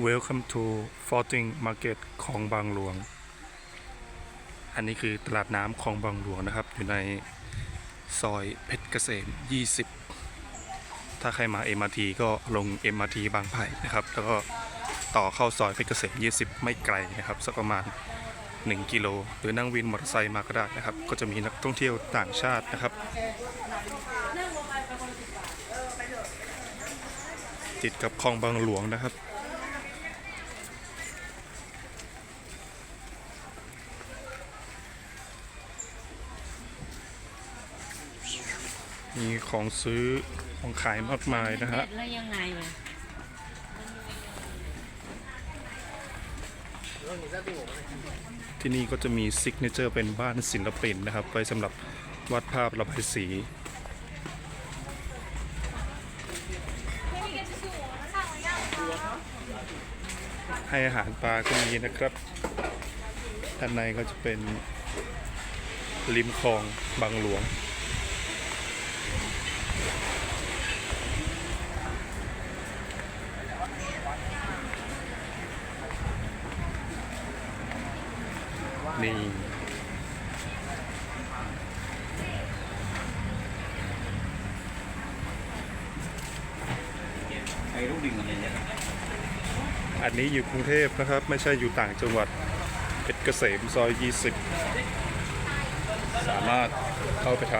Welcome to Floating Market ของบางหลวง อันนี้คือตลาดน้ำของบางหลวงนะครับ อยู่ในซอยเพชรเกษม 20 ถ้าใครมา MRT ก็ลง MRT บางไผ่นะครับ แล้วก็ต่อเข้าซอยเพชรเกษม 20 ไม่ไกลนะครับ สักประมาณ 1 กิโล หรือนั่งวินมอเตอร์ไซค์มาก็ได้นะครับ ก็จะมีนักท่องเที่ยวต่างชาตินะครับติดกับคลองบางหลวงนะครับ มีของซื้อของขายมากมายนะฮะแล้วยังไงวะที่นี่ก็จะมีซิกเนเจอร์เป็นบ้านศิลปินนะครับไว้สำหรับวาดภาพระบายสีให้อาหารปลาก็มีนะครับด้านในก็จะเป็นริมคลองบางหลวง นี่ไอ้ลูกดิ่งอะไรเนี่ยอันนี้อยู่กรุงเทพนะครับ ไม่ใช่อยู่ต่างจังหวัดเพชรเกษมซอย 20 สามารถเข้าไปท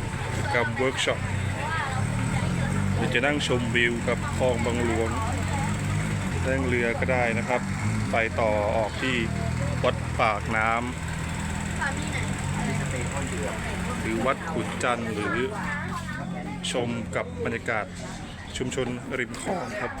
ำกับเวิร์กช็อป รือจะนั่งชมวิวกับคลองบางหลวงนั่งเรือก็ได้นะครับ ไปต่อออกที่วัดปากน้ำหรือวัดขุนจันทร์หรือชมกับบรรยากาศชุมชนริมคลองครับ